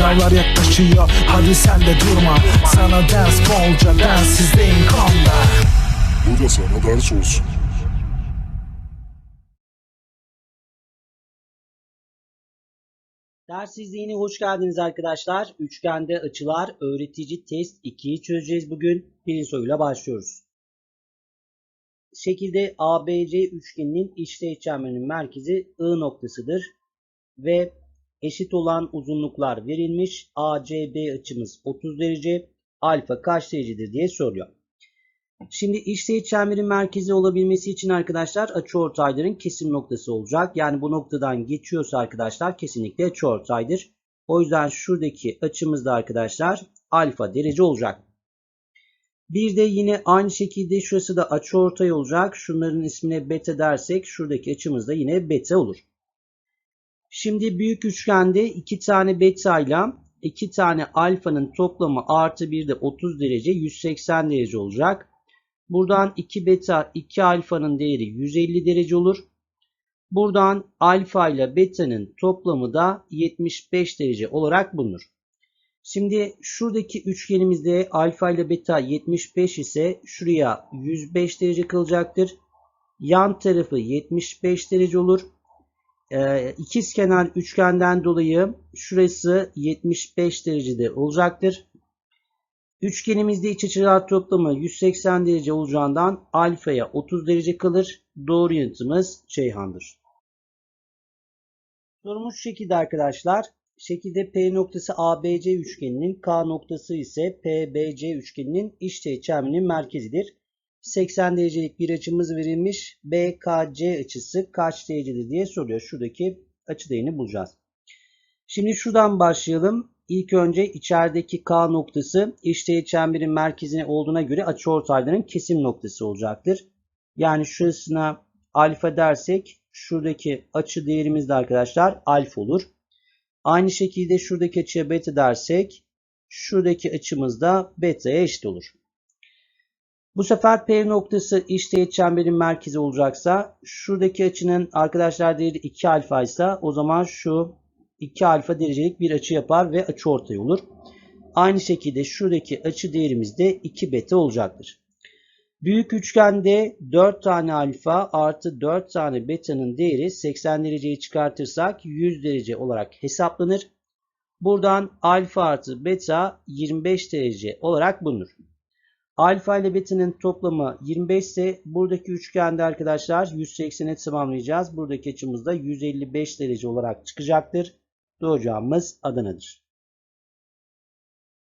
Sınavlar yaklaşıyor hadi sen de durma Sana ders bolca densizliğin konda Bu da sana ders olsun. Ders izleyine hoş geldiniz arkadaşlar. Üçgende açılar öğretici test 2'yi çözeceğiz bugün. Birinci soruyla başlıyoruz. Şekilde ABC üçgeninin içteğet çemberinin merkezi I noktasıdır. Ve eşit olan uzunluklar verilmiş. ACB açımız 30 derece. Alfa kaç derecedir diye soruyor. Şimdi içteğet çemberin merkezi olabilmesi için arkadaşlar açıortayların kesim noktası olacak. Yani bu noktadan geçiyorsa arkadaşlar kesinlikle açıortaydır. O yüzden şuradaki açımız da arkadaşlar alfa derece olacak. Bir de yine aynı şekilde şurası da açıortay olacak. Şunların ismine beta dersek şuradaki açımız da yine beta olur. Şimdi büyük üçgende iki tane beta ile iki tane alfanın toplamı artı bir de 30 derece 180 derece olacak. Buradan 2 beta 2 alfanın değeri 150 derece olur. Buradan alfa ile beta'nın toplamı da 75 derece olarak bulunur. Şimdi şuradaki üçgenimizde alfa ile beta 75 ise şuraya 105 derece kalacaktır. Yan tarafı 75 derece olur. Ee, ikizkenar üçgenden dolayı şurası 75 derecede olacaktır. Üçgenimizde iç açılar toplamı 180 derece olacağından alfaya 30 derece kalır. Doğru yanıtımız Ceyhan'dır. Sorumuz şu şekilde arkadaşlar. Şekilde P noktası ABC üçgeninin K noktası ise PBC üçgeninin iç çemberinin merkezidir. 80 derecelik bir açımız verilmiş. BKC açısı kaç derecedir diye soruyor. Şuradaki açı değerini bulacağız. Şimdi şuradan başlayalım. İlk önce içerideki K noktası eşdeğer çemberin merkezine olduğuna göre açıortayların kesim noktası olacaktır. Yani şurasına alfa dersek şuradaki açı değerimiz de arkadaşlar alfa olur. Aynı şekilde şuradaki açıya beta dersek şuradaki açımız da beta'ya eşit olur. Bu sefer P noktası eşdeğer çemberin merkezi olacaksa şuradaki açının arkadaşlar değeri 2 alfa ise o zaman şu 2 alfa derecelik bir açı yapar ve açı ortay olur. Aynı şekilde şuradaki açı değerimiz de 2 beta olacaktır. Büyük üçgende 4 tane alfa artı 4 tane beta'nın değeri 80 dereceyi çıkartırsak 100 derece olarak hesaplanır. Buradan alfa artı beta 25 derece olarak bulunur. Alfa ile beta'nın toplamı 25 ise buradaki üçgende arkadaşlar 180'e tamamlayacağız. Buradaki açımız da 155 derece olarak çıkacaktır. Doğru cevabımız Adana'dır.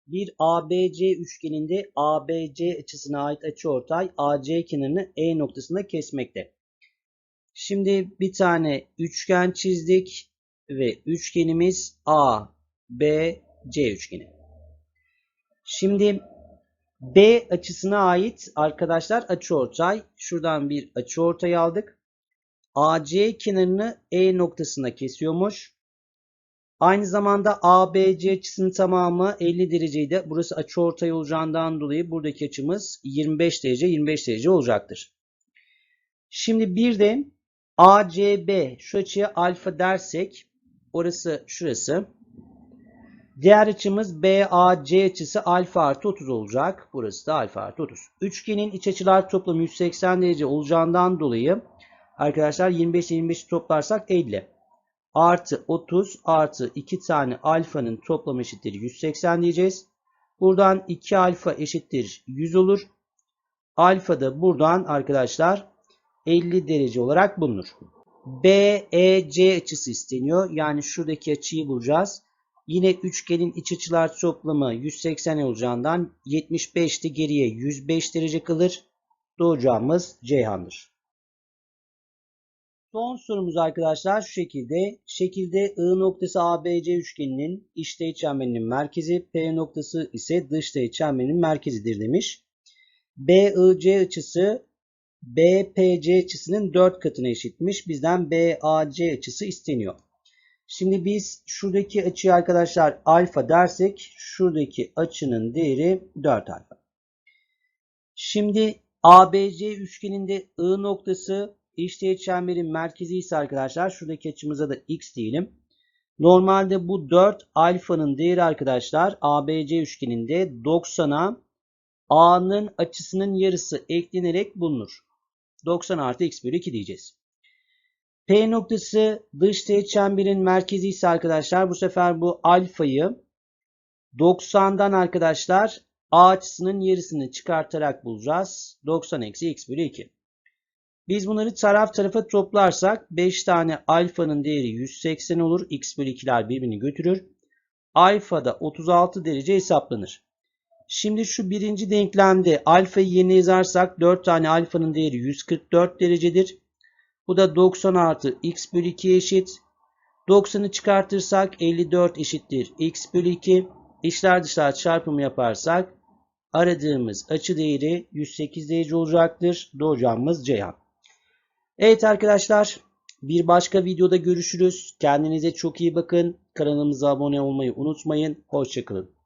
Bir ABC üçgeninde ABC açısına ait açıortay AC kenarını E noktasında kesmekte. Şimdi bir tane üçgen çizdik ve üçgenimiz ABC üçgeni. Şimdi B açısına ait arkadaşlar açıortay. Şuradan bir açıortay aldık. AC kenarını E noktasına kesiyormuş. Aynı zamanda ABC açısının tamamı 50 dereceydi. Burası açıortay olacağından dolayı buradaki açımız 25 derece 25 derece olacaktır. Şimdi bir de ACB şu açıya alfa dersek orası şurası. Diğer açımız BAC açısı alfa artı 30 olacak. Burası da alfa artı 30. Üçgenin iç açılar toplamı 180 derece olacağından dolayı arkadaşlar 25 25 toplarsak 50 artı 30 artı 2 tane alfanın toplamı eşittir 180 diyeceğiz. Buradan 2 alfa eşittir 100 olur. Alfa da buradan arkadaşlar 50 derece olarak bulunur. BEC açısı isteniyor. Yani şuradaki açıyı bulacağız. Yine üçgenin iç açılar toplamı 180 olacağından 75'ti geriye 105 derece kalır. Doğru cevabımız Ceyhan'dır. Son sorumuz arkadaşlar şu şekilde. Şekilde I noktası ABC üçgeninin iç çemberinin merkezi, P noktası ise dış teğet çemberinin merkezidir demiş. BIC açısı BPC açısının 4 katına eşitmiş. Bizden BAC açısı isteniyor. Şimdi biz şuradaki açıyı arkadaşlar alfa dersek şuradaki açının değeri 4 alfa. Şimdi ABC üçgeninde I noktası eşdeğer çemberin merkezi ise arkadaşlar şuradaki açımıza da x diyelim. Normalde bu 4 alfanın değeri arkadaşlar ABC üçgeninde 90'a A'nın açısının yarısı eklenerek bulunur. 90 artı x bölü 2 diyeceğiz. P noktası dış teğet çemberin merkezi ise arkadaşlar bu sefer bu alfayı 90'dan arkadaşlar A açısının yarısını çıkartarak bulacağız. 90 eksi x bölü 2. Biz bunları taraf tarafa toplarsak 5 tane alfanın değeri 180 olur. x bölü 2'ler birbirini götürür. Alfada 36 derece hesaplanır. Şimdi şu birinci denklemde alfayı yerine yazarsak 4 tane alfanın değeri 144 derecedir. Bu da 90 artı x bölü 2 eşit. 90'ı çıkartırsak 54 eşittir x bölü 2. İçler dışlar çarpımı yaparsak aradığımız açı değeri 108 derece olacaktır. Doğru cevabımız Ceyhan. Evet arkadaşlar bir başka videoda görüşürüz. Kendinize çok iyi bakın. Kanalımıza abone olmayı unutmayın. Hoşçakalın.